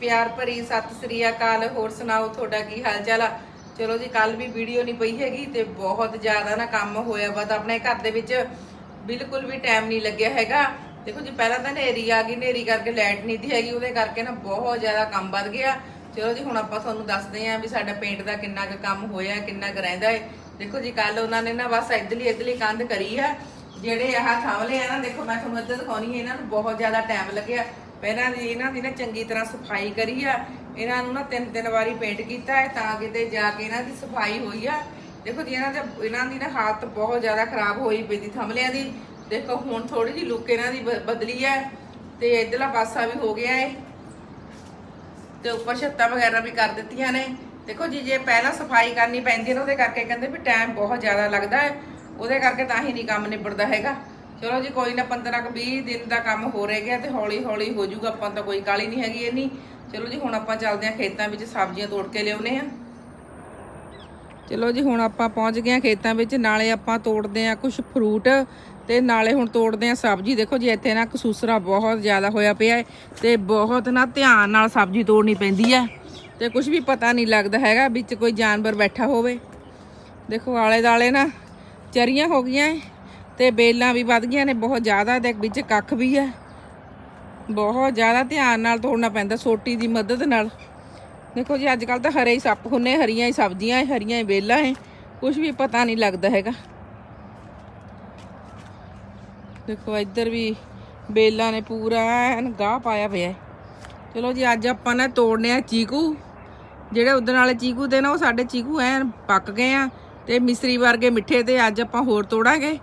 ਪਿਆਰ ਭਰੀ ਸਤਿ ਸ੍ਰੀ ਅਕਾਲ। ਹੋਰ ਸੁਣਾਓ, ਤੁਹਾਡਾ ਕੀ ਹਾਲ ਚਾਲ ਆ? ਚਲੋ ਜੀ ਕੱਲ ਵੀ ਵੀਡੀਓ ਨਹੀਂ ਪਈ ਹੈਗੀ ਤੇ ਬਹੁਤ ਜ਼ਿਆਦਾ ਨਾ ਕੰਮ ਹੋਇਆ ਵਾ ਤਾਂ ਆਪਣੇ ਘਰ ਦੇ ਵਿੱਚ ਬਿਲਕੁਲ ਵੀ ਟਾਈਮ ਨਹੀਂ ਲੱਗਿਆ ਹੈਗਾ। ਦੇਖੋ ਜੀ, ਪਹਿਲਾਂ ਤਾਂ ਹਨੇਰੀ ਆ ਗਈ, ਹਨੇਰੀ ਕਰਕੇ ਲਾਈਟ ਨਹੀਂ ਦੀ ਹੈਗੀ, ਉਹਦੇ ਕਰਕੇ ਨਾ ਬਹੁਤ ਜ਼ਿਆਦਾ ਕੰਮ ਵੱਧ ਗਿਆ। ਚਲੋ ਜੀ, ਹੁਣ ਆਪਾਂ ਤੁਹਾਨੂੰ ਦੱਸਦੇ ਆਂ ਵੀ ਸਾਡਾ ਪੇਂਟ ਦਾ ਕਿੰਨਾ ਕੁ ਕੰਮ ਹੋਇਆ, ਕਿੰਨਾ ਕੁ ਰਹਿੰਦਾ ਹੈ ਦੇਖੋ ਜੀ ਕੱਲ ਉਹਨਾਂ ਨੇ ਨਾ ਬਸ ਇਧਰਲੀ ਇਧਰਲੀ ਕੰਧ ਕਰੀ ਆ। ਜਿਹੜੇ ਆਹ ਥਾਵਲੇ ਆ ਨਾ, ਦੇਖੋ ਮੈਂ ਤੁਹਾਨੂੰ ਇੱਧਰ ਦਿਖਾਉਣੀ ਹੈ ਇਹਨਾਂ ਨੂੰ ਬਹੁਤ ਜ਼ਿਆਦਾ ਟਾਈਮ ਲੱਗਿਆ। ਪਹਿਲਾਂ ਦੀ ਇਹਨਾਂ ਦੀ ਨਾ ਚੰਗੀ ਤਰ੍ਹਾਂ ਸਫ਼ਾਈ ਕਰੀ ਆ। ਇਹਨਾਂ ਨੂੰ ਨਾ ਤਿੰਨ ਤਿੰਨ ਵਾਰੀ ਪੇਂਟ ਕੀਤਾ ਹੈ ਤਾਂ ਕਿਤੇ ਜਾ ਕੇ ਇਹਨਾਂ ਦੀ ਸਫ਼ਾਈ ਹੋਈ ਆ। ਦੇਖੋ ਜੀ, ਇਹਨਾਂ ਦੇ ਇਹਨਾਂ ਦੀ ਨਾ ਹਾਲਤ ਬਹੁਤ ਜ਼ਿਆਦਾ ਖਰਾਬ ਹੋਈ ਪਈ ਦੀ ਥਮਲਿਆਂ ਦੀ। ਦੇਖੋ, ਹੁਣ ਥੋੜੀ ਜਿਹੀ ਲੁੱਕ ਇਹਨਾਂ ਦੀ ਬ- ਬਦਲੀ ਹੈ ਤੇ ਇਧਰਲਾ ਪਾਸਾ ਵੀ ਹੋ ਗਿਆ ਹੈ ਤੇ ਉੱਪਰ ਛੱਤਾਂ ਵਗੈਰਾ ਵੀ ਕਰ ਦਿੱਤੀਆਂ ਨੇ। ਦੇਖੋ ਜੀ, ਜੇ ਪਹਿਲਾਂ ਸਫ਼ਾਈ ਕਰਨੀ ਪੈਂਦੀ ਹੈ ਨਾ, ਉਹਦੇ ਕਰਕੇ ਕਹਿੰਦੇ ਵੀ ਟਾਈਮ ਬਹੁਤ ਜ਼ਿਆਦਾ ਲੱਗਦਾ ਹੈ। ਉਹਦੇ ਕਰਕੇ ਤਾਂ ਹੀ ਨਹੀਂ ਕੰਮ ਨਿਬੜਦਾ ਹੈਗਾ। ਚਲੋ ਜੀ, ਕੋਈ ਨਾ 15 ਕੁ 20 ਦਿਨ ਦਾ ਕੰਮ ਹੋ ਰਹਿ ਗਿਆ ਤੇ ਹੌਲੀ ਹੌਲੀ ਹੋ ਜਾਊਗਾ, ਆਪਾਂ ਤਾਂ ਕੋਈ ਕਾਲੀ ਨਹੀਂ ਹੈਗੀ ਇੰਨੀ। ਚਲੋ ਜੀ, ਹੁਣ ਆਪਾਂ ਚੱਲਦੇ ਹਾਂ ਖੇਤਾਂ ਵਿੱਚ, ਸਬਜ਼ੀਆਂ ਤੋੜ ਕੇ ਲਿਆਉਨੇ ਆ ਚਲੋ ਜੀ, ਹੁਣ ਆਪਾਂ ਪਹੁੰਚ ਗਏ ਹਾਂ ਖੇਤਾਂ ਵਿੱਚ, ਨਾਲੇ ਆਪਾਂ ਤੋੜਦੇ ਆ ਕੁਝ ਫਰੂਟ ਤੇ ਨਾਲੇ ਹੁਣ ਤੋੜਦੇ ਆ ਸਬਜ਼ੀ। ਦੇਖੋ ਜੀ, ਇੱਥੇ ਨਾ ਕਸੂਸਰਾ ਬਹੁਤ ਜ਼ਿਆਦਾ ਹੋਇਆ ਪਿਆ ਹੈ ਤੇ ਬਹੁਤ ਨਾ ਧਿਆਨ ਨਾਲ ਸਬਜ਼ੀ ਤੋੜਨੀ ਪੈਂਦੀ ਹੈ ਤੇ ਕੁਝ ਵੀ ਪਤਾ ਨਹੀਂ ਲੱਗਦਾ ਹੈਗਾ ਵਿੱਚ ਕੋਈ ਜਾਨਵਰ ਬੈਠਾ ਹੋਵੇ। ਦੇਖੋ ਆਲੇ ਦਾਲੇ ਨਾ ਚਰੀਆਂ ਹੋ ਗਈਆਂ ਤੇ ਬੇਲਾਂ ਵੀ ਵੱਧ ਗਈਆਂ ਨੇ, ਬਹੁਤ ਜ਼ਿਆਦਾ ਤੇ ਵਿੱਚ ਕੱਖ ਵੀ ਹੈ। ਬਹੁਤ ਜ਼ਿਆਦਾ ਧਿਆਨ ਨਾਲ ਤੋੜਨਾ ਪੈਂਦਾ, ਸੋਟੀ ਦੀ ਮਦਦ ਨਾਲ। ਦੇਖੋ ਜੀ ਅੱਜ ਕੱਲ ਤਾਂ ਹਰੇ ਹੀ ਸੱਪ ਹੁੰਨੇ ਹਰੀਆਂ ਹੀ ਸਬਜ਼ੀਆਂ ਹੈ ਹਰੀਆਂ ਹੀ ਵੇਲਾਂ ਹੈ ਕੁਝ ਵੀ ਪਤਾ ਨਹੀਂ ਲੱਗਦਾ ਹੈਗਾ। ਦੇਖੋ, ਇੱਧਰ ਵੀ ਬੇਲਾਂ ਨੇ ਪੂਰਾ ਐਨ ਗਾਹ ਪਾਇਆ ਪਿਆ ਹੈ। ਚਲੋ ਜੀ, ਅੱਜ ਆਪਾਂ ਨਾ ਤੋੜਨੇ ਆ ਚੀਕੂ। ਜਿਹੜੇ ਉਦੋਂ ਵਾਲੇ ਚੀਕੂ ਤੇ ਨਾ, ਉਹ ਸਾਡੇ ਚੀਕੂ ਐਨ ਪੱਕ ਗਏ ਆ ਤੇ ਮਿਸਰੀ ਵਰਗੇ ਮਿੱਠੇ ਤੇ ਅੱਜ ਆਪਾਂ ਹੋਰ ਤੋੜਾਂਗੇ।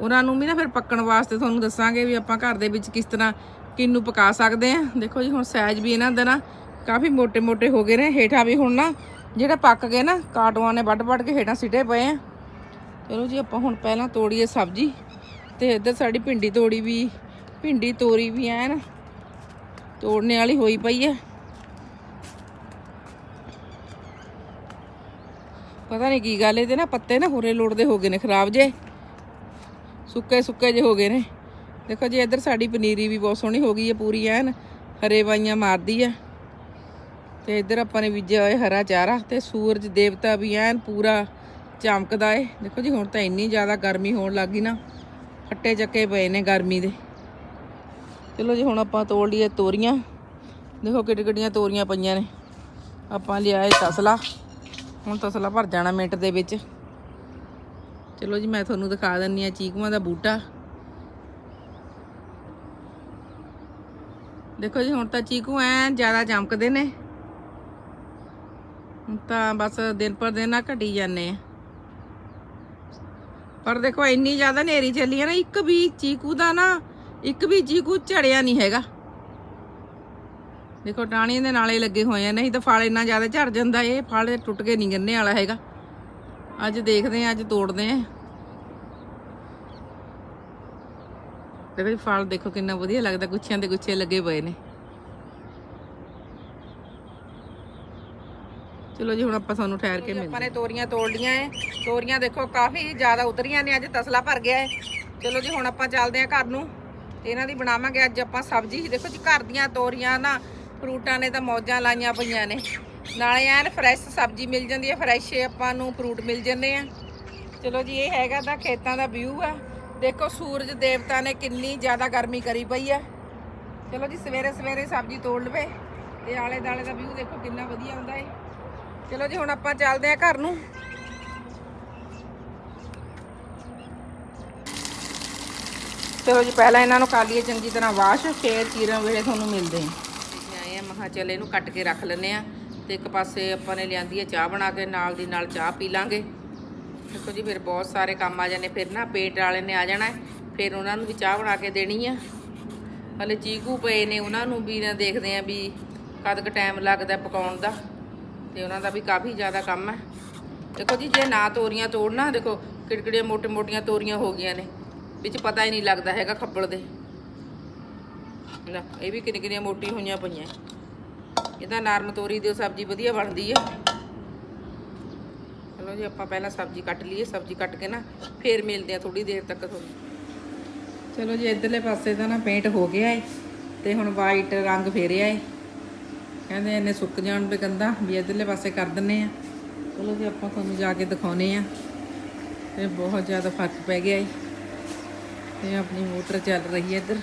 ਉਹਨਾਂ ਨੂੰ ਵੀ ਨਾ ਫਿਰ ਪੱਕਣ ਵਾਸਤੇ ਤੁਹਾਨੂੰ ਦੱਸਾਂਗੇ ਵੀ ਆਪਾਂ ਘਰ ਦੇ ਵਿੱਚ ਕਿਸ ਤਰ੍ਹਾਂ ਕਿੰਨੂ ਪਕਾ ਸਕਦੇ ਆ ਦੇਖੋ ਜੀ, ਹੁਣ ਸਾਈਜ਼ ਵੀ ਇਹਨਾਂ ਦਾ ਨਾ ਕਾਫੀ ਮੋٹے-ਮੋٹے ਹੋ ਗਏ ਨੇ। ਹੇਠਾਂ ਵੀ ਹੁਣ ਨਾ ਜਿਹੜਾ ਪੱਕ ਗਏ ਨਾ ਕਾਟੂਆਂ ਨੇ ਵੱਡ-ਵੱਡ ਕੇ ਹੇਠਾਂ ਸਿੱਟੇ ਪਏ ਆ। ਚਲੋ ਜੀ, ਆਪਾਂ ਹੁਣ ਪਹਿਲਾਂ ਤੋੜੀਏ ਸਬਜ਼ੀ ਤੇ ਇੱਧਰ ਸਾਡੀ ਭਿੰਡੀ ਤੋੜੀ ਵੀ, ਭਿੰਡੀ ਤੋਰੀ ਵੀ ਐਨ ਤੋੜਨੇ ਵਾਲੀ ਹੋਈ ਪਈ ਐ ਪਤਾ ਨਹੀਂ ਕੀ ਗੱਲ, ਇਹਦੇ ਨਾ ਪੱਤੇ ਨਾ ਹੋਰੇ ਲੋੜਦੇ ਹੋ ਗਏ ਨੇ, ਖਰਾਬ ਜੇ। ਸੁੱਕੇ ਸੁੱਕੇ ਜੇ ਹੋ ਗਏ ਨੇ। ਦੇਖੋ ਜੀ, ਇੱਧਰ ਸਾਡੀ ਪਨੀਰੀ ਵੀ ਬਹੁਤ ਸੋਹਣੀ ਹੋ ਗਈ ਹੈ ਪੂਰੀ ਐਨ। ਹਰੇ ਵਾਈਆਂ ਮਾਰਦੀ ਹੈ। ਤੇ ਇੱਧਰ ਆਪਾਂ ਨੇ ਬੀਜਿਆ ਹੋਇਆ ਹਰਾ ਚਾਰਾ ਤੇ ਸੂਰਜ ਦੇਵਤਾ ਵੀ ਐਨ ਪੂਰਾ ਚਮਕਦਾ ਏ। ਦੇਖੋ ਜੀ, ਹੁਣ ਤਾਂ ਇੰਨੀ ਜ਼ਿਆਦਾ ਗਰਮੀ ਹੋਣ ਲੱਗੀ ਨਾ। ਫੱਟੇ ਚੱਕੇ ਪਏ ਨੇ ਗਰਮੀ ਦੇ। ਚਲੋ ਜੀ, ਹੁਣ ਆਪਾਂ ਤੋੜ ਲਈਏ ਤੋਰੀਆਂ। ਦੇਖੋ ਕਿੱਡੀ ਕਿੱਡੀਆਂ ਤੋਰੀਆਂ ਪਈਆਂ ਨੇ। ਆਪਾਂ ਲਿਆਏ ਤਸਲਾ। ਹੁਣ ਤਸਲਾ ਭਰ ਜਾਣਾ ਮਿੰਟ ਦੇ ਵਿੱਚ। ਚਲੋ ਜੀ, ਮੈਂ ਤੁਹਾਨੂੰ ਦਿਖਾ ਦਿੰਨੀ ਆ ਚੀਕੂਆਂ ਦਾ ਬੂਟਾ। ਦੇਖੋ ਜੀ, ਹੁਣ ਤਾਂ ਚੀਕੂ ਐ ਜ਼ਿਆਦਾ ਚਮਕਦੇ ਨੇ। ਤਾਂ ਬਸ ਦਿਨ ਪਰ ਦਿਨ ਨਾ ਘਟੀ ਜਾਂਦੇ ਆ। ਪਰ ਦੇਖੋ, ਇੰਨੀ ਜ਼ਿਆਦਾ ਨੇਰੀ ਚੱਲੀ ਹੈ ਨਾ, ਇੱਕ ਵੀ ਚੀਕੂ ਦਾ ਨਾ, ਇੱਕ ਵੀ ਚੀਕੂ ਝੜਿਆ ਨਹੀਂ ਹੈਗਾ। ਦੇਖੋ ਟਾਣੀਆਂ ਦੇ ਨਾਲੇ ਲੱਗੇ ਹੋਏ ਆ, ਨਹੀਂ ਤਾਂ ਫਲ ਇੰਨਾ ਜ਼ਿਆਦਾ ਝੜ ਜਾਂਦਾ, ਇਹ ਫਲ ਟੁੱਟ ਕੇ ਨਹੀਂ ਗੰਨੇ ਵਾਲਾ ਹੈਗਾ। ਅੱਜ ਦੇਖਦੇ ਆ ਅੱਜ ਤੋੜਦੇ ਆ। ਦੇਖੋ ਜੀ ਫਲ ਦੇਖੋ ਕਿੰਨਾ ਵਧੀਆ ਲੱਗਦਾ ਗੁੱਛਿਆਂ ਦੇ ਗੁੱਛੇ ਲੱਗੇ ਪਏ ਨੇ। ਚਲੋ ਜੀ ਹੁਣ ਆਪਾਂ ਤੁਹਾਨੂੰ ਠਹਿਰ ਕੇ ਮਿਲਦੇ ਆਪਾਂ ਨੇ ਤੋਰੀਆਂ ਤੋੜ ਲੀਆਂ ਐ ਤੋਰੀਆਂ ਦੇਖੋ ਕਾਫੀ ਜ਼ਿਆਦਾ ਉਤਰੀਆਂ ਨੇ ਅੱਜ ਤਸਲਾ ਭਰ ਗਿਆ ਹੈ ਚਲੋ ਜੀ ਹੁਣ ਆਪਾਂ ਚੱਲਦੇ ਆਂ ਘਰ ਨੂੰ। ਤੇ ਇਹਨਾਂ ਦੀ ਬਣਾਵਾਂਗੇ ਅੱਜ ਆਪਾਂ ਸਬਜ਼ੀ। ਦੇਖੋ ਜੀ ਘਰ ਦੀਆਂ ਤੋਰੀਆਂ ਨਾ ਫਰੂਟਾਂ ਨੇ ਤਾਂ ਮੌਜਾਂ ਲਾਈਆਂ ਪਈਆਂ ਨੇ। ਨਾਲੇ ਐਨ ਫਰੈਸ਼ ਸਬਜ਼ੀ ਮਿਲ ਜਾਂਦੀ ਹੈ ਫਰੈਸ਼ ਆਪਾਂ ਨੂੰ ਫਰੂਟ ਮਿਲ ਜਾਂਦੇ ਆ। ਚਲੋ ਜੀ, ਇਹ ਹੈਗਾ ਤਾਂ ਖੇਤਾਂ ਦਾ ਵਿਊ ਆ। ਦੇਖੋ, ਸੂਰਜ ਦੇਵਤਾ ਨੇ ਕਿੰਨੀ ਜ਼ਿਆਦਾ ਗਰਮੀ ਕਰੀ ਪਈ ਆ। ਚਲੋ ਜੀ, ਸਵੇਰੇ ਸਵੇਰੇ ਸਬਜ਼ੀ ਤੋੜ ਲਵੇ। ਤੇ ਆਲੇ ਦਾਲੇ ਦਾ ਵਿਊ ਦੇਖੋ ਕਿੰਨਾ ਵਧੀਆ ਹੁੰਦਾ ਏ। ਚਲੋ ਜੀ, ਹੁਣ ਆਪਾਂ ਚੱਲਦੇ ਆ ਘਰ ਨੂੰ। ਚਲੋ ਜੀ, ਪਹਿਲਾਂ ਇਹਨਾਂ ਨੂੰ ਕਰ ਲਈਏ ਚੰਗੀ ਤਰ੍ਹਾਂ ਵਾਸ਼ ਫੇਰ ਚੀਰਨ ਵੇਲੇ ਤੁਹਾਨੂੰ ਮਿਲਦੇ ਹਾਂ ਅਸੀਂ ਆਏ ਆ ਮਹਾ ਚੱਲ ਇਹਨੂੰ ਕੱਟ ਕੇ ਰੱਖ ਲੈਨੇ ਆ। ਤੇ ਇੱਕ ਪਾਸੇ ਆਪਾਂ ਨੇ ਲਿਆਂਦੀ ਹੈ ਚਾਹ ਬਣਾ ਕੇ, ਨਾਲ ਦੀ ਨਾਲ ਚਾਹ ਪੀ ਲਾਂਗੇ। ਦੇਖੋ ਜੀ, ਫਿਰ ਬਹੁਤ ਸਾਰੇ ਕੰਮ ਆ ਜਾਣੇ, ਫਿਰ ਨਾ ਪੇਟ ਵਾਲੇ ਨੇ ਆ ਜਾਣਾ ਫਿਰ ਉਹਨਾਂ ਨੂੰ ਵੀ ਚਾਹ ਬਣਾ ਕੇ ਦੇਣੀ ਆ। ਹਲੇ ਚੀਕੂ ਪਏ ਨੇ, ਉਹਨਾਂ ਨੂੰ ਵੀ ਨਾ ਦੇਖਦੇ ਆ ਵੀ ਕਦ ਕ ਟਾਈਮ ਲੱਗਦਾ ਪਕਾਉਣ ਦਾ, ਤੇ ਉਹਨਾਂ ਦਾ ਵੀ ਕਾਫੀ ਜ਼ਿਆਦਾ ਕੰਮ ਹੈ। ਦੇਖੋ ਜੀ, ਜੇ ਨਾ ਤੋਰੀਆਂ ਤੋੜਨਾ, ਦੇਖੋ ਕਿੜਕਿੜੀਆਂ ਮੋਟੇ ਮੋਟੀਆਂ ਤੋਰੀਆਂ ਹੋ ਗਈਆਂ ਨੇ, ਵਿੱਚ ਪਤਾ ਹੀ ਨਹੀਂ ਲੱਗਦਾ ਹੈਗਾ ਖੱਬਲ ਦੇ। ਲੈ ਇਹ ਵੀ ਕਿੰਨੀ ਕਿੰਨੀਆਂ ਮੋਟੀ ਹੋਈਆਂ ਪਈਆਂ। ਇਹ ਤਾਂ ਨਰਮ ਤੋਰੀ ਦੀ ਸਬਜ਼ੀ ਵਧੀਆ ਬਣਦੀ ਹੈ ਚਲੋ ਜੀ, ਆਪਾਂ ਪਹਿਲਾਂ ਸਬਜ਼ੀ ਕੱਟ ਲਈਏ, ਸਬਜ਼ੀ ਕੱਟ ਕੇ ਨਾ ਫੇਰ ਮਿਲਦੇ ਆ ਥੋੜੀ ਦੇਰ ਤੱਕ ਤੁਹਾਨੂੰ। ਚਲੋ ਜੀ, ਇਧਰਲੇ ਪਾਸੇ ਦਾ ਨਾ ਪੇਂਟ ਹੋ ਗਿਆ ਏ ਤੇ ਹੁਣ ਵਾਈਟ ਰੰਗ ਫੇਰਿਆ ਏ। ਕਹਿੰਦੇ ਇਹਨੇ ਸੁੱਕ ਜਾਣ ਤੇ ਕੰਦਾ ਵੀ ਇਧਰਲੇ ਪਾਸੇ ਕਰ ਦਿੰਨੇ ਆ। ਚਲੋ ਜੀ, ਆਪਾਂ ਤੁਹਾਨੂੰ ਜਾ ਕੇ ਦਿਖਾਉਨੇ ਆ। ਤੇ ਬਹੁਤ ਜ਼ਿਆਦਾ ਫ਼ਰਕ ਪੈ ਗਿਆ ਏ। ਤੇ ਆਪਣੀ ਮੋਟਰ ਚੱਲ ਰਹੀ ਹੈ ਇੱਧਰ।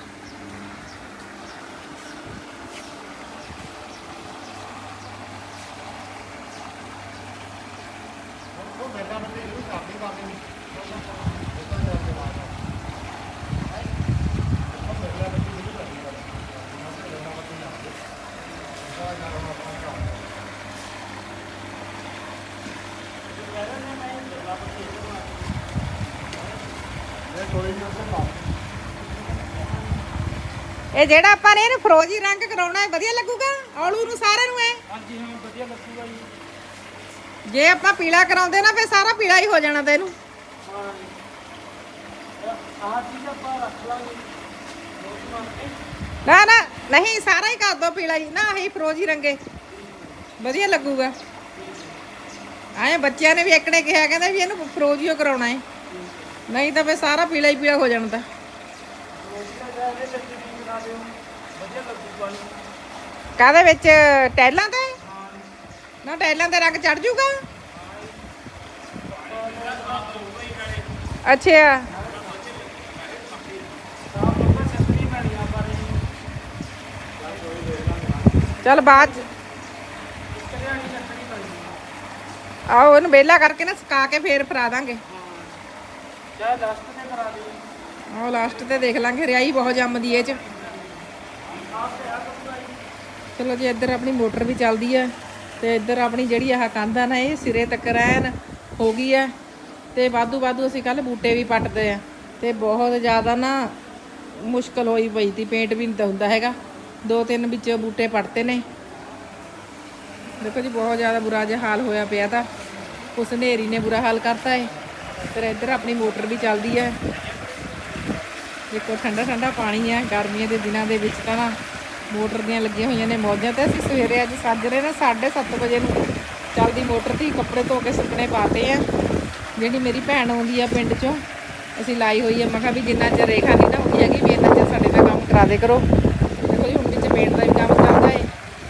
ਇਹ ਜਿਹੜਾ ਆਪਾਂ ਨੇ ਇਹਨੂੰ ਫਰੋਜੀ ਰੰਗ ਕਰਾਉਣਾ ਹੈ ਵਧੀਆ ਲੱਗੂਗਾ? ਔਲੂ ਨੂੰ ਸਾਰਿਆਂ ਨੂੰ ਐ? ਹਾਂਜੀ ਹਾਂ ਵਧੀਆ ਲੱਗੂਗਾ ਜੀ। ਜੇ ਆਪਾਂ ਪੀਲਾ ਕਰਾਉਂਦੇ ਨਾ ਫੇ ਸਾਰਾ ਪੀਲਾ ਹੀ ਹੋ ਜਾਣਾ ਤੇ ਇਹਨੂੰ। ਹਾਂ ਆਹ ਚੀਜ਼ ਆਪਾਂ ਰੱਖ ਲਾਂਗੇ। ਦੋ ਮਾਰ ਕੇ ਨਾ ਨਾ ਨਹੀਂ ਸਾਰਾ ਹੀ ਕਰ ਦੋ ਪੀਲਾ ਹੀ। ਨਾ ਹੀ ਫਰੋਜੀ ਰੰਗੇ। ਵਧੀਆ ਲੱਗੂਗਾ। ਆਏ ਬੱਚਿਆਂ ਨੇ ਵੀ ਇੱਕ ਨੇ ਕਿਹਾ ਕਹਿੰਦੇ ਵੀ ਇਹਨੂੰ ਫਰੋਜੀਓ ਕਰਾਉਣਾ ਹੈ। ਨਹੀਂ ਤਾਂ ਫੇ ਸਾਰਾ ਪੀਲਾ ਹੀ ਪੀਲਾ ਹੋ ਜਾਣਾ ਤਾਂ। ਬਣਾ ਦਿਓ ਵਧੀਆ ਲੱਗੂਗਾ ਜੀ ਕਾਹਦੇ ਵਿੱਚ? ਟੈਲਾਂ ਤੇ? ਨਾ ਟੈਲਾਂ ਤੇ ਰੰਗ ਚੜ ਜੂਗਾ? ਅੱਛਾ। ਚੱਲ ਬਾਅਦ ਆਓ ਇਹਨੂੰ ਵਿਹਲਾ ਕਰਕੇ ਨਾ ਸੁਕਾ ਕੇ ਫੇਰ ਫਰਾ ਦਾਂਗੇ। ਚਾਹੇ ਦਸਤ ਤੇ ਕਰਾ ਦਿਓ ਆਹ ਲਾਸਟ ਤੇ ਦੇਖ ਲਾਂਗੇ ਰਿਆਈ ਬਹੁਤ ਜੰਮਦੀ ਇਹ ਚ। ਚਲੋ ਜੀ, ਇੱਧਰ ਆਪਣੀ ਮੋਟਰ ਵੀ ਚੱਲਦੀ ਹੈ ਤੇ ਇੱਧਰ ਆਪਣੀ ਜਿਹੜੀ ਆਹ ਕੰਧ ਆ ਨਾ, ਇਹ ਸਿਰੇ ਤੱਕ ਰਹਿਣ ਹੋ ਗਈ ਹੈ ਤੇ ਵਾਧੂ ਵਾਧੂ ਅਸੀਂ ਕੱਲ ਬੂਟੇ ਵੀ ਪੱਟਦੇ ਆ। ਤੇ ਬਹੁਤ ਜ਼ਿਆਦਾ ਨਾ ਮੁਸ਼ਕਲ ਹੋਈ ਪਈ ਤੀ ਪੇਂਟ ਵੀ ਨਹੀਂ ਹੁੰਦਾ ਹੈਗਾ। ਦੋ ਤਿੰਨ ਵਿੱਚ ਬੂਟੇ ਪੱਟਦੇ ਨੇ। ਦੇਖੋ ਜੀ, ਬਹੁਤ ਜ਼ਿਆਦਾ ਬੁਰਾ ਜਿਹਾ ਹਾਲ ਹੋਇਆ ਪਿਆ ਤਾਂ। ਉਸ ਹਨੇਰੀ ਨੇ ਬੁਰਾ ਹਾਲ ਕਰਤਾ ਹੈ ਫਿਰ ਇੱਧਰ ਆਪਣੀ ਮੋਟਰ ਵੀ ਚੱਲਦੀ ਹੈ ਦੇਖੋ, ਠੰਡਾ ਠੰਡਾ ਪਾਣੀ ਹੈ ਗਰਮੀਆਂ ਦੇ ਦਿਨਾਂ ਦੇ ਵਿੱਚ ਤਾਂ ਨਾ। ਮੋਟਰ ਦੀਆਂ ਲੱਗੀਆਂ ਹੋਈਆਂ ਨੇ ਮੌਜਾਂ ਤੇ ਅਸੀਂ ਸਵੇਰੇ ਅੱਜ ਸਾਜਰੇ ਨਾ 7:30 ਵਜੇ ਨੂੰ ਚੱਲਦੀ ਮੋਟਰ ਤੇ ਹੀ ਕੱਪੜੇ ਧੋ ਕੇ ਸੁੱਕਣੇ ਪਾਤੇ ਆ। ਜਿਹੜੀ ਮੇਰੀ ਭੈਣ ਆਉਂਦੀ ਆ ਪਿੰਡ ਚੋਂ, ਅਸੀਂ ਲਾਈ ਹੋਈ ਆ। ਮੈਂ ਕਿਹਾ ਵੀ ਜਿੰਨਾ ਚਿਰ ਰੇਖਾ ਨਹੀਂ ਨਾ ਹੁੰਦੀ ਹੈਗੀ, ਵੀ ਇੰਨਾ ਚਿਰ ਸਾਡੇ ਦਾ ਕੰਮ ਕਰਾ ਦੇ ਕਰੋ। ਦੇਖੋ ਜੀ, ਹੁਣ ਵਿੱਚ ਪੇਂਟ ਦਾ ਵੀ ਕੰਮ ਚੱਲਦਾ ਏ।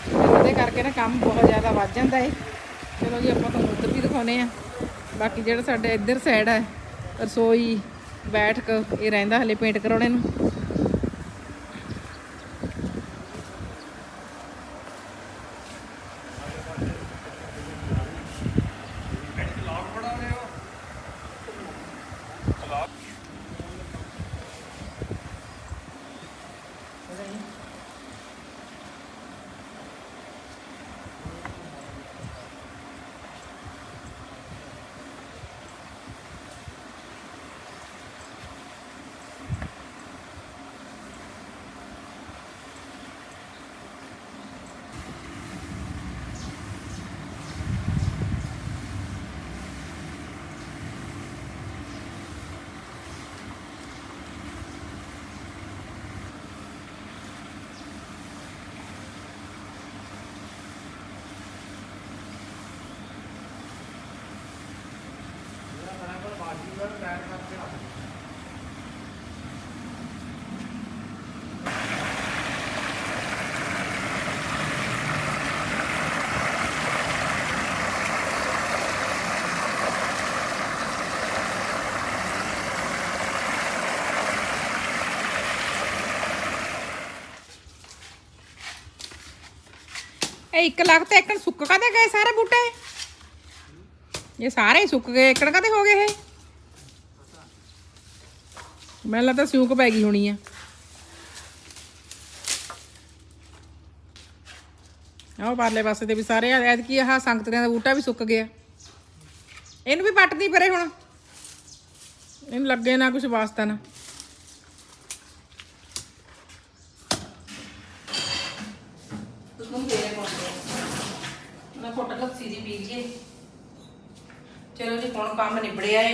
ਤੇ ਉਹਦੇ ਕਰਕੇ ਨਾ ਕੰਮ ਬਹੁਤ ਜ਼ਿਆਦਾ ਵੱਧ ਜਾਂਦਾ ਏ। ਚਲੋ ਜੀ, ਆਪਾਂ ਤੁਹਾਨੂੰ ਉੱਧਰ ਵੀ ਦਿਖਾਉਨੇ ਆ। ਬਾਕੀ ਜਿਹੜਾ ਸਾਡੇ ਇੱਧਰ ਸਾਈਡ ਹੈ ਰਸੋਈ, ਬੈਠਕ, ਇਹ ਰਹਿੰਦਾ ਹਲੇ ਪੇਂਟ ਕਰਾਉਣੇ ਨੂੰ। ਇਹ ਇੱਕ ਲੱਖ ਤੇ ਇੱਕਣ ਸੁੱਕ ਕਦੇ ਗਏ ਸਾਰੇ ਬੂਟੇ? ਇਹ ਸਾਰੇ ਹੀ ਸੁੱਕ ਗਏ ਇੱਕਣ ਕਾਦੇ ਹੋ ਗਏ ਇਹ? ਮੈਨੂੰ ਲੱਗਦਾ ਸਿਉਂਕ ਪੈ ਗਈ ਹੋਣੀ ਆ। ਆਹ ਪਰਲੇ ਪਾਸੇ ਤੇ ਵੀ ਸਾਰੇ ਐਤਕੀ ਆਹ ਸੰਗਤਰਿਆਂ ਦਾ ਬੂਟਾ ਵੀ ਸੁੱਕ ਗਿਆ। ਇਹਨੂੰ ਵੀ ਪੱਟਦੀ ਪਰੇ ਹੁਣ। ਇਹਨੂੰ ਲੱਗੇ ਨਾ ਕੁਝ ਵਾਸਤਾ ਨਾ ਤੁਸੀਂ ਮੇਰੇ ਕੋਲ ਮੈਂ ਫੋਟੋ ਲੱਸੀ ਦੀ ਪੀ ਲਈਏ ਚਲੋ ਜੀ ਹੁਣ ਕੰਮ ਨਿਬੜਿਆ ਏ।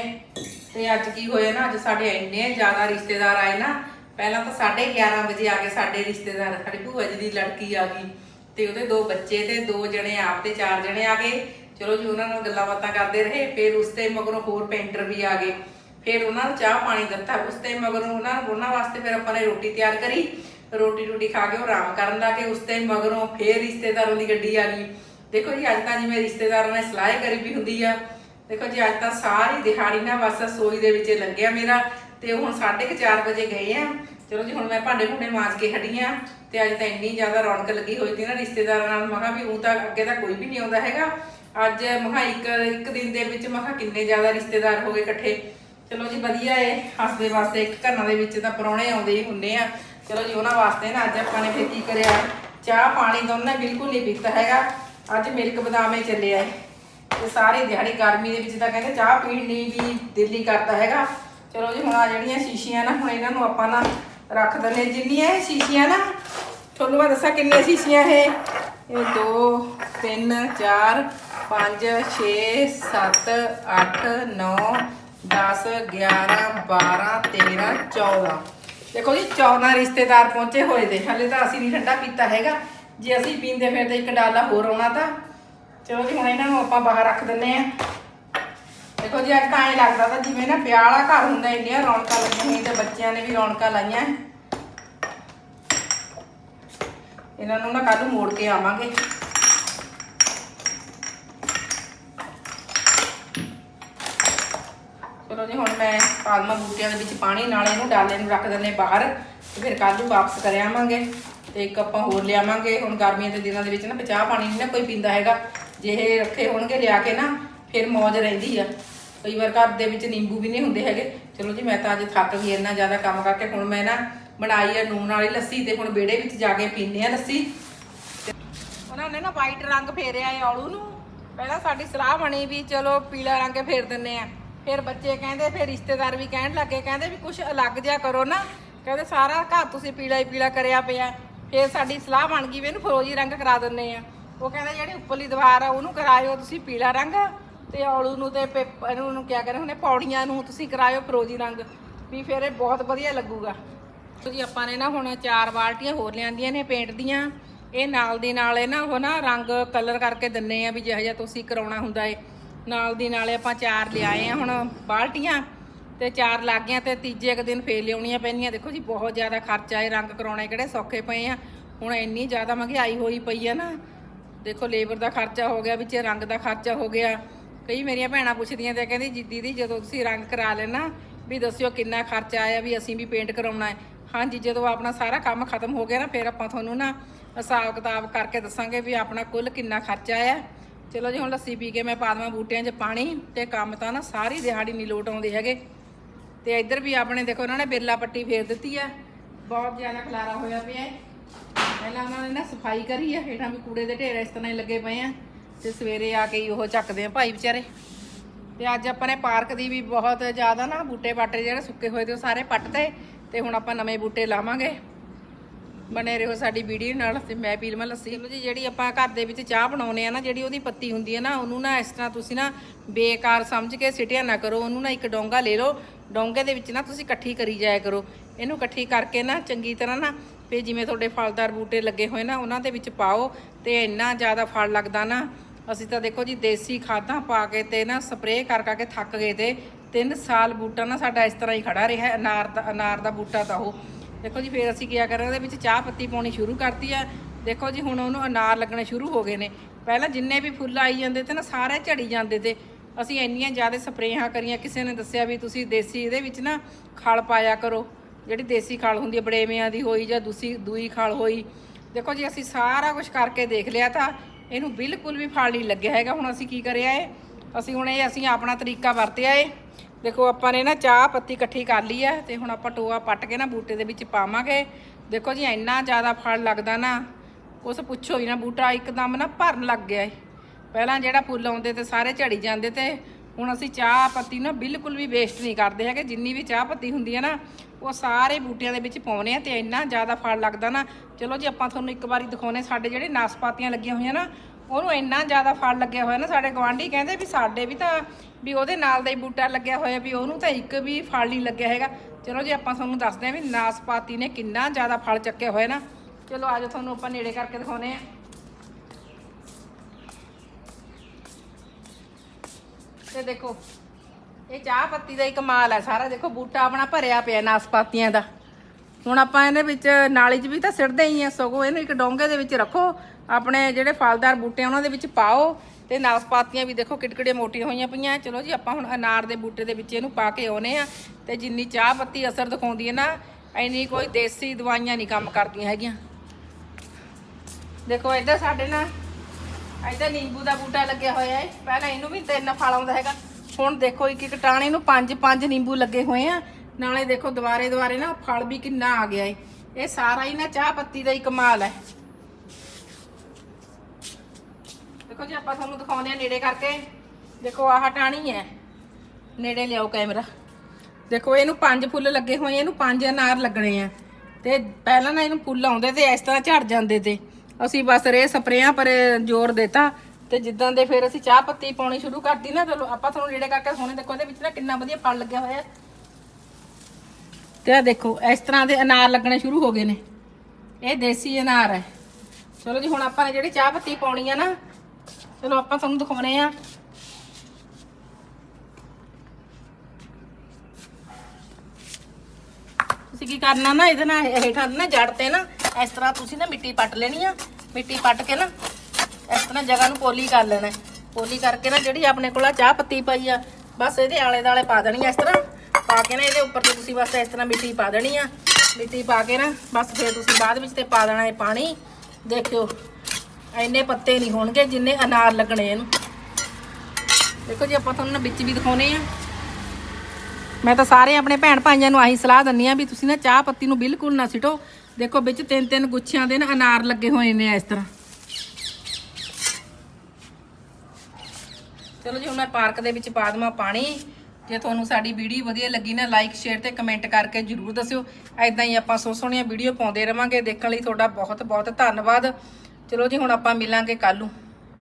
ਤੇ ਅੱਜ ਕੀ ਹੋਇਆ ਨਾ, ਅੱਜ ਸਾਡੇ ਇੰਨੇ ਜ਼ਿਆਦਾ ਰਿਸ਼ਤੇਦਾਰ ਆਏ ਨਾ, ਪਹਿਲਾਂ ਤਾਂ 11:30 ਵਜੇ ਆ ਗਏ ਸਾਡੇ ਰਿਸ਼ਤੇਦਾਰ, ਸਾਡੀ ਭੂਆ ਜੀ ਦੀ ਲੜਕੀ ਆ ਗਈ। ਤੇ ਉਹਦੇ ਦੋ ਬੱਚੇ ਤੇ ਦੋ ਜਣੇ ਆਪ ਤੇ ਚਾਰ ਜਣੇ ਆ ਗਏ। ਚਲੋ ਜੀ, ਉਹਨਾਂ ਨਾਲ ਗੱਲਾਂ ਬਾਤਾਂ ਕਰਦੇ ਰਹੇ, ਫਿਰ ਉਸ ਤੇ ਮਗਰੋਂ ਹੋਰ ਪੇਂਟਰ ਵੀ ਆ ਗਏ। ਫਿਰ ਉਹਨਾਂ ਨੂੰ ਚਾਹ ਪਾਣੀ ਦਿੱਤਾ, ਉਸ ਤੇ ਮਗਰੋਂ ਉਹਨਾਂ ਉਹਨਾਂ ਵਾਸਤੇ ਫਿਰ ਆਪਾਂ ਨੇ ਰੋਟੀ ਤਿਆਰ ਕਰੀ। ਰੋਟੀ ਰੋਟੀ ਖਾ ਕੇ ਉਹ ਆਰਾਮ ਕਰਨ ਲੱਗੇ ਉਸ ਤੇ ਮਗਰੋਂ ਫੇਰ ਰਿਸ਼ਤੇਦਾਰਾਂ ਦੀ ਗੱਡੀ ਆ ਗਈ। ਦੇਖੋ ਜੀ, ਅੱਜ ਤਾਂ ਜਿਵੇਂ ਰਿਸ਼ਤੇਦਾਰਾਂ ਨੇ ਸਲਾਹ ਕਰੀ ਵੀ ਹੁੰਦੀ ਆ ਦੇਖੋ ਜੀ, ਅੱਜ ਤਾਂ ਸਾਰੀ ਦਿਹਾੜੀ ਨਾ ਬਸ ਰਸੋਈ ਦੇ ਵਿੱਚ ਹੀ ਲੱਗਿਆ ਮੇਰਾ ਤੇ ਹੁਣ 4:30 ਵਜੇ ਗਏ ਆ। ਚਲੋ ਜੀ, ਹੁਣ ਮੈਂ ਭਾਂਡੇ ਭੁੰਡੇ ਮਾਂਜ ਕੇ ਹਟੀ ਆ ਤੇ ਅੱਜ ਤਾਂ ਇੰਨੀ ਜ਼ਿਆਦਾ ਰੌਣਕ ਲੱਗੀ ਹੋਈ ਸੀ ਨਾ ਰਿਸ਼ਤੇਦਾਰਾਂ ਨਾਲ। ਮੈਂ ਕਿਹਾ ਵੀ ਉਹ ਤਾਂ ਅੱਗੇ ਤਾਂ ਕੋਈ ਵੀ ਨਹੀਂ ਆਉਂਦਾ ਹੈਗਾ। ਅੱਜ ਮੈਂ ਕਿਹਾ ਇੱਕ ਇੱਕ ਦਿਨ ਦੇ ਵਿੱਚ ਮੈਂ ਕਿਹਾ ਕਿੰਨੇ ਜ਼ਿਆਦਾ ਰਿਸ਼ਤੇਦਾਰ ਹੋ ਗਏ ਇਕੱਠੇ। ਚਲੋ ਜੀ, ਵਧੀਆ ਏ। ਹੱਸਦੇ ਵਾਸਤੇ ਇੱਕ ਘਰਾਂ ਦੇ ਵਿੱਚ ਤਾਂ ਪਰੌਣੇ ਆਉਂਦੇ ਹੀ ਹੁੰਦੇ ਆ। ਚਲੋ ਜੀ, ਉਹਨਾਂ ਵਾਸਤੇ ਨਾ ਅੱਜ ਆਪਾਂ ਨੇ ਫਿਰ ਕੀ ਕਰਿਆ? ਚਾਹ ਪਾਣੀ ਦੋਨਾਂ ਬਿਲਕੁਲ ਨਹੀਂ ਪੀਤਾ ਹੈਗਾ। ਅੱਜ ਮਿਲਕ ਬਦਾਮੇ ਚੱਲੇ ਆਏ ਤੇ ਸਾਰੀ ਦਿਹਾੜੀ ਗਰਮੀ ਦੇ ਵਿੱਚ ਤਾਂ ਕਹਿੰਦੇ ਚਾਹ ਪੀਣ ਲਈ ਵੀ ਦਿਲ ਨਹੀਂ ਕਰਦਾ ਹੈਗਾ। ਚਲੋ ਜੀ, ਹੁਣ ਆ ਜਿਹੜੀਆਂ ਸ਼ੀਸ਼ੀਆਂ ਨਾ, ਹੁਣ ਇਹਨਾਂ ਨੂੰ ਆਪਾਂ ਨਾ ਰੱਖ ਦਿੰਦੇ ਜਿੰਨੀਆਂ ਇਹ ਸ਼ੀਸ਼ੀਆਂ ਨਾ, ਤੁਹਾਨੂੰ ਮੈਂ ਦੱਸਾਂ ਕਿੰਨੀਆਂ ਸ਼ੀਸ਼ੀਆਂ ਇਹ। ਇਹ 2 3 4 5 6 7 8 9 10 11 12 13 14 ਦੇਖੋ ਜੀ 14 ਰਿਸ਼ਤੇਦਾਰ ਪਹੁੰਚੇ ਹੋਏ ਤੇ ਹਲੇ ਤਾਂ ਅਸੀਂ ਨਹੀਂ ਠੰਡਾ ਪੀਤਾ ਹੈਗਾ। ਜੇ ਅਸੀਂ ਪੀਂਦੇ ਫਿਰ ਤਾਂ ਇੱਕ ਡਾਲਾ ਹੋਰ ਆਉਣਾ ਤਾਂ ਚਲੋ ਜੀ ਹੁਣ ਇਹਨਾਂ ਨੂੰ ਆਪਾਂ ਬਾਹਰ ਰੱਖ ਦਿੰਨੇ ਆ ਦੇਖੋ ਜੀ, ਅੱਜ ਤਾਂ ਐਂ ਲੱਗਦਾ ਤਾਂ ਜਿਵੇਂ ਨਾ ਵਿਆਹ ਵਾਲਾ ਘਰ ਹੁੰਦਾ, ਇੰਨੀਆਂ ਰੌਣਕਾਂ ਲੱਗੀਆਂ ਹੋਈਆਂ ਤੇ ਬੱਚਿਆਂ ਨੇ ਵੀ ਰੌਣਕਾਂ ਲਾਈਆਂ। ਇਹਨਾਂ ਨੂੰ ਨਾ ਕੱਲ ਮੋੜ ਕੇ ਆਵਾਂਗੇ। ਚਲੋ ਜੀ, ਹੁਣ ਮੈਂ ਪਾਲਮਾ ਬੂਟਿਆਂ ਦੇ ਵਿੱਚ ਪਾਣੀ ਨਾਲ ਇਹਨੂੰ ਡਾਲੇ ਨੂੰ ਰੱਖ ਦਿੰਨੇ ਬਾਹਰ ਤੇ ਫਿਰ ਕੱਲ ਨੂੰ ਵਾਪਸ ਕਰ ਆਵਾਂਗੇ ਤੇ ਇੱਕ ਆਪਾਂ ਹੋਰ ਲਿਆਵਾਂਗੇ। ਹੁਣ ਗਰਮੀਆਂ ਦੇ ਦਿਨਾਂ ਦੇ ਵਿੱਚ ਨਾ ਚਾਹ ਪਾਣੀ ਨਹੀਂ ਨਾ ਕੋਈ ਪੀਂਦਾ ਹੈਗਾ। ਜੇ ਇਹ ਰੱਖੇ ਹੋਣਗੇ ਲਿਆ ਕੇ ਨਾ, ਫਿਰ ਮੌਜ ਰਹਿੰਦੀ ਆ। ਕਈ ਵਾਰ ਘਰ ਦੇ ਵਿੱਚ ਨਿੰਬੂ ਵੀ ਨਹੀਂ ਹੁੰਦੇ ਹੈਗੇ। ਚਲੋ ਜੀ, ਮੈਂ ਤਾਂ ਅੱਜ ਥੱਕ ਗਈ, ਇੰਨਾ ਜ਼ਿਆਦਾ ਕੰਮ ਕਰਕੇ ਹੁਣ ਮੈਂ ਨਾ ਬਣਾਈ ਆ ਨੂਨ ਵਾਲੀ ਲੱਸੀ ਤੇ ਹੁਣ ਵਿਹੜੇ ਵਿੱਚ ਜਾ ਕੇ ਪੀਂਦੇ ਆ ਲੱਸੀ। ਉਹਨਾਂ ਨੇ ਨਾ ਵਾਈਟ ਰੰਗ ਫੇਰਿਆ ਏ ਔਲੂ ਨੂੰ। ਪਹਿਲਾਂ ਸਾਡੀ ਸਲਾਹ ਬਣੀ ਵੀ ਚਲੋ ਪੀਲਾ ਰੰਗ ਫੇਰ ਦਿੰਨੇ ਆ। ਫਿਰ ਬੱਚੇ ਕਹਿੰਦੇ, ਫਿਰ ਰਿਸ਼ਤੇਦਾਰ ਵੀ ਕਹਿਣ ਲੱਗੇ, ਕਹਿੰਦੇ ਵੀ ਕੁਝ ਅਲੱਗ ਜਿਹਾ ਕਰੋ ਨਾ। ਕਹਿੰਦੇ ਸਾਰਾ ਘਰ ਤੁਸੀਂ ਪੀਲਾ ਹੀ ਪੀਲਾ ਕਰਿਆ ਪਿਆ। ਫਿਰ ਸਾਡੀ ਸਲਾਹ ਬਣ ਗਈ ਵੀ ਇਹਨੂੰ ਫਰੋਜੀ ਰੰਗ ਕਰਾ ਦਿੰਨੇ ਆ। ਉਹ ਕਹਿੰਦੇ ਜਿਹੜੀ ਉੱਪਰਲੀ ਦੀਵਾਰ ਆ, ਉਹਨੂੰ ਕਰਾਇਓ ਤੁਸੀਂ ਪੀਲਾ ਰੰਗ ਤੇ ਔਲੂ ਨੂੰ ਤੇ ਪੇਪਰ ਨੂੰ ਕਿਆ ਕਹਿੰਦੇ ਹੁੰਦੇ ਪੌੜੀਆਂ ਨੂੰ ਤੁਸੀਂ ਕਰਾਇਓ ਫਰੋਜੀ ਰੰਗ, ਵੀ ਫਿਰ ਇਹ ਬਹੁਤ ਵਧੀਆ ਲੱਗੂਗਾ। ਜੀ, ਆਪਾਂ ਨੇ ਨਾ ਹੁਣ ਚਾਰ ਬਾਲਟੀਆਂ ਹੋਰ ਲਿਆਂਦੀਆਂ ਨੇ ਪੇਂਟ ਦੀਆਂ। ਇਹ ਨਾਲ ਦੀ ਨਾਲ ਇਹ ਨਾ ਉਹ ਨਾ ਰੰਗ ਕਲਰ ਕਰਕੇ ਦਿੰਨੇ ਆ ਵੀ ਜਿਹੋ ਜਿਹਾ ਤੁਸੀਂ ਕਰਾਉਣਾ ਹੁੰਦਾ ਏ। ਨਾਲ ਦੀ ਨਾਲੇ ਆਪਾਂ ਚਾਰ ਲਿਆਏ ਆ ਹੁਣ ਬਾਲਟੀਆਂ ਤੇ ਚਾਰ ਲੱਗ ਗਈਆਂ ਤੇ ਤੀਜੇ ਇੱਕ ਦਿਨ ਫੇਰ ਲਿਆਉਣੀਆਂ ਪੈਣੀਆਂ ਦੇਖੋ ਜੀ, ਬਹੁਤ ਜ਼ਿਆਦਾ ਖਰਚਾ ਏ ਰੰਗ ਕਰਾਉਣੇ ਕਿਹੜੇ ਸੌਖੇ ਪਏ ਆ। ਹੁਣ ਇੰਨੀ ਜ਼ਿਆਦਾ ਮਹਿੰਗਾਈ ਹੋਈ ਪਈ ਆ ਨਾ ਦੇਖੋ ਲੇਬਰ ਦਾ ਖਰਚਾ ਹੋ ਗਿਆ, ਵਿੱਚ ਰੰਗ ਦਾ ਖਰਚਾ ਹੋ ਗਿਆ। ਕਈ ਮੇਰੀਆਂ ਭੈਣਾਂ ਪੁੱਛਦੀਆਂ ਤੇ ਕਹਿੰਦੀ ਜੀ ਦੀਦੀ ਜਦੋਂ ਤੁਸੀਂ ਰੰਗ ਕਰਾ ਲੈਣਾ, ਵੀ ਦੱਸਿਓ ਕਿੰਨਾ ਖਰਚਾ ਆਇਆ, ਵੀ ਅਸੀਂ ਵੀ ਪੇਂਟ ਕਰਾਉਣਾ ਹੈ। ਹਾਂਜੀ, ਜਦੋਂ ਆਪਣਾ ਸਾਰਾ ਕੰਮ ਖਤਮ ਹੋ ਗਿਆ ਨਾ, ਫਿਰ ਆਪਾਂ ਤੁਹਾਨੂੰ ਨਾ ਹਿਸਾਬ ਕਿਤਾਬ ਕਰਕੇ ਦੱਸਾਂਗੇ ਵੀ ਆਪਣਾ ਕੁੱਲ ਕਿੰਨਾ ਖਰਚਾ ਆਇਆ। ਚਲੋ ਜੀ, ਹੁਣ ਲੱਸੀ ਪੀ ਕੇ ਮੈਂ ਪਾ ਦੇਵਾਂ ਬੂਟਿਆਂ 'ਚ ਪਾਣੀ ਤੇ ਕੰਮ ਤਾਂ ਨਾ ਸਾਰੀ ਦਿਹਾੜੀ ਨਹੀਂ ਲੋਟ ਆਉਂਦੇ ਹੈਗੇ। ਤੇ ਇੱਧਰ ਵੀ ਆਪਣੇ ਦੇਖੋ, ਉਹਨਾਂ ਨੇ ਬਿਰਲਾ ਪੱਟੀ ਫੇਰ ਦਿੱਤੀ ਆ। ਬਹੁਤ ਜ਼ਿਆਦਾ ਖਲਾਰਾ ਹੋਇਆ ਪਿਆ ਹੈ। ਪਹਿਲਾਂ ਉਹਨਾਂ ਨੇ ਨਾ ਸਫ਼ਾਈ ਕਰੀ ਆ, ਹੇਠਾਂ ਵੀ ਕੂੜੇ ਦੇ ਢੇਰ ਇਸ ਤਰ੍ਹਾਂ ਹੀ ਲੱਗੇ ਪਏ ਆ ਤੇ ਸਵੇਰੇ ਆ ਕੇ ਹੀ ਉਹ ਚੱਕਦੇ ਆ ਭਾਈ ਵਿਚਾਰੇ। ਤੇ ਅੱਜ ਆਪਾਂ ਨੇ ਪਾਰਕ ਦੀ ਵੀ ਬਹੁਤ ਜ਼ਿਆਦਾ ਨਾ ਬੂਟੇ ਬਾਟੇ ਜਿਹੜੇ ਸੁੱਕੇ ਹੋਏ ਤੇ ਉਹ ਸਾਰੇ ਪੱਟਦੇ ਤੇ ਹੁਣ ਆਪਾਂ ਨਵੇਂ ਬੂਟੇ ਲਾਵਾਂਗੇ। ਬਣੇ ਰਹੋ ਸਾਡੀ ਵੀਡੀਓ ਨਾਲ ਤੇ ਮੈਂ ਪੀਲਮਾ ਲੱਸੀ। ਚਲੋ ਜੀ, ਜਿਹੜੀ ਆਪਾਂ ਘਰ ਦੇ ਵਿੱਚ ਚਾਹ ਬਣਾਉਨੇ ਆ ਨਾ, ਜਿਹੜੀ ਉਹਦੀ ਪੱਤੀ ਹੁੰਦੀ ਹੈ ਨਾ, ਉਹਨੂੰ ਨਾ ਇਸ ਤਰ੍ਹਾਂ ਤੁਸੀਂ ਨਾ ਬੇਕਾਰ ਸਮਝ ਕੇ ਸਿਟਿਆ ਨਾ ਕਰੋ, ਉਹਨੂੰ ਨਾ ਇੱਕ ਡੋਂਗਾ ਲੈ ਲਓ। ਡੋਂਗੇ ਦੇ ਵਿੱਚ ਨਾ ਤੁਸੀਂ ਇਕੱਠੀ ਕਰੀ ਜਾਇਆ ਕਰੋ। ਇਹਨੂੰ ਇਕੱਠੀ ਕਰਕੇ ਨਾ ਚੰਗੀ ਤਰ੍ਹਾਂ ਨਾ ਵੀ ਜਿਵੇਂ ਤੁਹਾਡੇ ਫਲਦਾਰ ਬੂਟੇ ਲੱਗੇ ਹੋਏ ਨਾ, ਉਹਨਾਂ ਦੇ ਵਿੱਚ ਪਾਓ ਤੇ ਇੰਨਾ ਜ਼ਿਆਦਾ ਫਲ ਲੱਗਦਾ ਨਾ। ਅਸੀਂ ਤਾਂ ਦੇਖੋ ਜੀ, ਦੇਸੀ ਖਾਦਾਂ ਪਾ ਕੇ ਤੇ ਨਾ ਸਪਰੇਅ ਕਰ ਕਰਕੇ ਥੱਕ ਗਏ ਤੇ 3 ਸਾਲ ਬੂਟਾ ਨਾ ਸਾਡਾ ਇਸ ਤਰ੍ਹਾਂ ਹੀ ਖੜਾ ਰਿਹਾ, ਅਨਾਰ ਦਾ ਅਨਾਰ ਦਾ ਬੂਟਾ ਤਾਂ ਉਹ। ਦੇਖੋ ਜੀ, ਫਿਰ ਅਸੀਂ ਕੀ ਕਰਾਂਗੇ ਉਹਦੇ ਵਿੱਚ ਚਾਹ ਪੱਤੀ ਪਾਉਣੀ ਸ਼ੁਰੂ ਕਰਤੀ ਆ। ਦੇਖੋ ਜੀ, ਹੁਣ ਉਹਨੂੰ ਅਨਾਰ ਲੱਗਣੇ ਸ਼ੁਰੂ ਹੋ ਗਏ ਨੇ। ਪਹਿਲਾਂ ਜਿੰਨੇ ਵੀ ਫੁੱਲ ਆਈ ਜਾਂਦੇ ਤੇ ਨਾ, ਸਾਰੇ ਝੜੀ ਜਾਂਦੇ ਤੇ। ਅਸੀਂ ਇੰਨੀਆਂ ਜ਼ਿਆਦਾ ਸਪਰੇਹਾਂ ਕਰੀਆਂ, ਕਿਸੇ ਨੇ ਦੱਸਿਆ ਵੀ ਤੁਸੀਂ ਦੇਸੀ ਇਹਦੇ ਵਿੱਚ ਨਾ ਖਲ ਪਾਇਆ ਕਰੋ। ਜਿਹੜੀ ਦੇਸੀ ਖਲ ਹੁੰਦੀ ਹੈ, ਬੜੇਵਿਆਂ ਦੀ ਹੋਈ ਜਾਂ ਦੂਸੀ, ਦੂਈ ਖਲ ਹੋਈ। ਦੇਖੋ ਜੀ, ਅਸੀਂ ਸਾਰਾ ਕੁਝ ਕਰਕੇ ਦੇਖ ਲਿਆ ਤਾਂ ਇਹਨੂੰ ਬਿਲਕੁਲ ਵੀ ਫਲ ਨਹੀਂ ਲੱਗਿਆ ਹੈਗਾ। ਹੁਣ ਅਸੀਂ ਕੀ ਕਰਿਆ ਏ? ਅਸੀਂ ਹੁਣ ਇਹ, ਅਸੀਂ ਆਪਣਾ ਤਰੀਕਾ ਵਰਤਿਆ ਏ। ਦੇਖੋ, ਆਪਾਂ ਨੇ ਨਾ ਚਾਹ ਪੱਤੀ ਇਕੱਠੀ ਕਰ ਲਈ ਆ ਤੇ ਹੁਣ ਆਪਾਂ ਟੋਆ ਪੱਟ ਕੇ ਨਾ ਬੂਟੇ ਦੇ ਵਿੱਚ ਪਾਵਾਂਗੇ। ਦੇਖੋ ਜੀ, ਇੰਨਾ ਜ਼ਿਆਦਾ ਫਲ ਲੱਗਦਾ ਨਾ, ਕੁਛ ਪੁੱਛੋ ਹੀ ਨਾ ਬੂਟਾ, ਇੱਕਦਮ ਨਾ ਭਰਨ ਲੱਗ ਗਿਆ ਏ। ਪਹਿਲਾਂ ਜਿਹੜਾ ਫੁੱਲ ਆਉਂਦੇ ਤੇ ਸਾਰੇ ਝੜੀ ਜਾਂਦੇ ਤੇ ਹੁਣ ਅਸੀਂ ਚਾਹ ਪੱਤੀ ਨਾ ਬਿਲਕੁਲ ਵੀ ਵੇਸਟ ਨਹੀਂ ਕਰਦੇ ਹੈਗੇ, ਜਿੰਨੀ ਵੀ ਚਾਹ ਪੱਤੀ ਹੁੰਦੀ ਹੈ ਨਾ, ਉਹ ਸਾਰੇ ਬੂਟਿਆਂ ਦੇ ਵਿੱਚ ਪਾਉਣੇ ਆ ਤੇ ਇੰਨਾ ਜ਼ਿਆਦਾ ਫਲ ਲੱਗਦਾ ਨਾ। ਚਲੋ ਜੀ, ਆਪਾਂ ਤੁਹਾਨੂੰ ਇੱਕ ਵਾਰੀ ਦਿਖਾਉਨੇ ਸਾਡੇ ਜਿਹੜੇ ਨਾਸਪਾਤੀਆਂ ਲੱਗੀਆਂ ਹੋਈਆਂ ਨਾ, ਉਹਨੂੰ ਇੰਨਾ ਜ਼ਿਆਦਾ ਫਲ ਲੱਗਿਆ ਹੋਇਆ ਨਾ ਸਾਡੇ ਗਵਾਂਢੀ ਕਹਿੰਦੇ ਵੀ ਸਾਡੇ ਵੀ ਤਾਂ, ਵੀ ਉਹਦੇ ਨਾਲ ਦਾ ਹੀ ਬੂਟਾ ਲੱਗਿਆ ਹੋਇਆ, ਵੀ ਉਹਨੂੰ ਤਾਂ ਇੱਕ ਵੀ ਫਲ ਨਹੀਂ ਲੱਗਿਆ ਹੈਗਾ। ਚਲੋ ਜੀ, ਆਪਾਂ ਤੁਹਾਨੂੰ ਦੱਸਦੇ ਹਾਂ ਵੀ ਨਾਸਪਾਤੀ ਨੇ ਕਿੰਨਾ ਜ਼ਿਆਦਾ ਫਲ ਚੱਕਿਆ ਹੋਇਆ ਨਾ। ਚਲੋ ਆਜੋ ਤੁਹਾਨੂੰ ਆਪਾਂ ਨੇੜੇ ਕਰਕੇ ਦਿਖਾਉਨੇ ਆ ਤੇ ਦੇਖੋ, ਇਹ ਚਾਹ ਪੱਤੀ ਦਾ ਹੀ ਕਮਾਲ ਹੈ ਸਾਰਾ। ਦੇਖੋ, ਬੂਟਾ ਆਪਣਾ ਭਰਿਆ ਪਿਆ ਨਾਸਪਾਤੀਆਂ ਦਾ। ਹੁਣ ਆਪਾਂ ਇਹਦੇ ਵਿੱਚ ਨਾਲੀ 'ਚ ਵੀ ਤਾਂ ਸਿੱਟਦੇ ਹੀ ਆ, ਸਗੋਂ ਇਹਨੂੰ ਇੱਕ ਡੋਂਗੇ ਦੇ ਵਿੱਚ ਰੱਖੋ। ਆਪਣੇ ਜਿਹੜੇ ਫਲਦਾਰ ਬੂਟੇ ਉਹਨਾਂ ਦੇ ਵਿੱਚ ਪਾਓ ਤੇ ਨਾਸਪਾਤੀਆਂ ਵੀ ਦੇਖੋ, ਕਿਟਕੜੇ ਮੋਟੀਆਂ ਹੋਈਆਂ ਪਈਆਂ। ਚਲੋ ਜੀ, ਆਪਾਂ ਹੁਣ ਅਨਾਰ ਦੇ ਬੂਟੇ ਦੇ ਵਿੱਚ ਇਹਨੂੰ ਪਾ ਕੇ ਆਉਨੇ ਆ ਤੇ ਜਿੰਨੀ ਚਾਹ ਪੱਤੀ ਅਸਰ ਦਿਖਾਉਂਦੀ ਹੈ ਨਾ, ਐਨੀ ਕੋਈ ਦੇਸੀ ਦਵਾਈਆਂ ਨਹੀਂ ਕੰਮ ਕਰਦੀਆਂ ਹੈਗੀਆਂ। ਦੇਖੋ, ਇੱਧਰ ਸਾਡੇ ਨਾ ਇੱਧਰ ਨਿੰਬੂ ਦਾ ਬੂਟਾ ਲੱਗਿਆ ਹੋਇਆ ਹੈ। ਪਹਿਲਾਂ ਇਹਨੂੰ ਵੀ ਤਿੰਨ ਫਲ ਆਉਂਦਾ ਹੈਗਾ। ਹੁਣ ਦੇਖੋ ਇੱਕ ਇੱਕ ਟਾਣੇ ਨੂੰ ਪੰਜ ਪੰਜ ਨਿੰਬੂ ਲੱਗੇ ਹੋਏ ਆ। ਨਾਲੇ ਦੇਖੋ ਦੁਬਾਰੇ ਦੁਬਾਰੇ ਨਾ ਫਲ ਵੀ ਕਿੰਨਾ ਆ ਗਿਆ ਏ। ਇਹ ਸਾਰਾ ਹੀ ਨਾ ਚਾਹ ਪੱਤੀ ਦਾ ਹੀ ਕਮਾਲ ਹੈ। ਦੇਖੋ ਜੀ, ਆਪਾਂ ਤੁਹਾਨੂੰ ਦਿਖਾਉਂਦੇ ਆ ਨੇੜੇ ਕਰਕੇ। ਦੇਖੋ, ਆਹ ਟਾਣੀ ਹੈ। ਨੇੜੇ ਲਿਆਓ ਕੈਮਰਾ। ਦੇਖੋ, ਇਹਨੂੰ ਪੰਜ ਫੁੱਲ ਲੱਗੇ ਹੋਏ ਇਹਨੂੰ ਪੰਜ ਅਨਾਰ ਲੱਗਣੇ ਆ। ਤੇ ਪਹਿਲਾਂ ਨਾ ਇਹਨੂੰ ਫੁੱਲ ਆਉਂਦੇ ਤੇ ਇਸ ਤਰ੍ਹਾਂ ਝੜ ਜਾਂਦੇ ਤੇ। ਅਸੀਂ ਬਸ ਰੇ ਸਪਰੇਆਂ ਪਰ ਜ਼ੋਰ ਦਿੱਤਾ ਤੇ ਜਿੱਦਾਂ ਦੇ ਫਿਰ ਅਸੀਂ ਚਾਹ ਪੱਤੀ ਪਾਉਣੀ ਸ਼ੁਰੂ ਕਰਤੀ ਨਾ, ਚਲੋ ਆਪਾਂ ਤੁਹਾਨੂੰ ਨੇੜੇ ਕਰਕੇ ਸੋਹਣੇ ਦੇਖੋ ਇਹਦੇ ਵਿੱਚ ਨਾ ਕਿੰਨਾ ਵਧੀਆ ਫਲ ਲੱਗਿਆ ਹੋਇਆ ਤੇ ਆ ਦੇਖੋ, ਇਸ ਤਰ੍ਹਾਂ ਦੇ ਅਨਾਰ ਲੱਗਣੇ ਸ਼ੁਰੂ ਹੋ ਗਏ ਨੇ। ਇਹ ਦੇਸੀ ਅਨਾਰ ਹੈ। ਚਲੋ ਜੀ, ਹੁਣ ਆਪਾਂ ਨੇ ਜਿਹੜੀ ਚਾਹ ਪੱਤੀ ਪਾਉਣੀ ਆ ਨਾ, ਚਲੋ ਆਪਾਂ ਤੁਹਾਨੂੰ ਦਿਖਾਉਣੇ ਆ। ਤੁਸੀਂ ਕੀ ਕਰਨਾ ਨਾ, ਇਹਦੇ ਨਾਲ ਹੇਠਾਂ ਨਾ ਜੜ ਤੇ ਨਾ ਇਸ ਤਰ੍ਹਾਂ ਤੁਸੀਂ ਨਾ ਮਿੱਟੀ ਪੱਟ ਲੈਣੀ ਆ, ਮਿੱਟੀ ਪੱਟ ਕੇ ਨਾ ਇਸ ਤਰ੍ਹਾਂ ਜਗ੍ਹਾ ਨੂੰ ਪੋਲੀ ਕਰ ਲੈਣਾ ਹੈ। ਪੋਲੀ ਕਰਕੇ ਨਾ ਜਿਹੜੀ ਆਪਣੇ ਕੋਲ ਆ ਚਾਹ ਪੱਤੀ ਪਈ ਆ, ਬਸ ਇਹਦੇ ਆਲੇ ਦਾਲੇ ਪਾ ਦੇਣੀ ਆ ਇਸ ਤਰ੍ਹਾਂ। ਪਾ ਕੇ ਨਾ ਇਹਦੇ ਉੱਪਰ ਤੇ ਤੁਸੀਂ ਬਸ ਇਸ ਤਰ੍ਹਾਂ ਮਿੱਟੀ ਪਾ ਦੇਣੀ ਆ। ਮਿੱਟੀ ਪਾ ਕੇ ਨਾ ਬਸ ਫਿਰ ਤੁਸੀਂ ਬਾਅਦ ਵਿੱਚ ਤੇ ਪਾ ਦੇਣਾ ਇਹ ਪਾਣੀ। ਦੇਖਿਓ, ਇੰਨੇ ਪੱਤੇ ਨਹੀਂ ਹੋਣਗੇ ਜਿੰਨੇ ਅਨਾਰ ਲੱਗਣੇ ਇਹਨੂੰ। ਦੇਖੋ ਜੀ, ਆਪਾਂ ਤੁਹਾਨੂੰ ਨਾ ਵਿੱਚ ਵੀ ਦਿਖਾਉਨੇ ਆ। ਮੈਂ ਤਾਂ ਸਾਰੇ ਆਪਣੇ ਭੈਣ ਭਾਈਆਂ ਨੂੰ ਆਹੀ ਸਲਾਹ ਦਿੰਨੀ ਆ ਵੀ ਤੁਸੀਂ ਨਾ ਚਾਹ ਪੱਤੀ ਨੂੰ ਬਿਲਕੁਲ ਨਾ ਸਿਟੋ। ਦੇਖੋ ਵਿੱਚ ਤਿੰਨ ਤਿੰਨ ਗੁੱਛਿਆਂ ਦੇ ਨਾ ਅਨਾਰ ਲੱਗੇ ਹੋਏ ਨੇ ਇਸ ਤਰ੍ਹਾਂ। ਚਲੋ ਜੀ, ਹੁਣ ਮੈਂ ਪਾਰਕ ਦੇ ਵਿੱਚ ਪਾ ਦੇਵਾਂ ਪਾਣੀ। ਜੇ ਤੁਹਾਨੂੰ ਸਾਡੀ ਵੀਡੀਓ ਵਧੀਆ ਲੱਗੀ ਨਾ ਲਾਈਕ ਸ਼ੇਅਰ ਤੇ ਕਮੈਂਟ ਕਰਕੇ ਜਰੂਰ ਦੱਸਿਓ। ਐਦਾਂ ਹੀ ਆਪਾਂ ਸੋ ਸੋਹਣੀਆਂ ਵੀਡੀਓ ਪਾਉਂਦੇ ਰਵਾਂਗੇ। ਦੇਖਣ ਲਈ ਤੁਹਾਡਾ ਬਹੁਤ ਬਹੁਤ ਧੰਨਵਾਦ। ਚਲੋ ਜੀ, ਹੁਣ ਆਪਾਂ ਮਿਲਾਂਗੇ ਕੱਲ ਨੂੰ।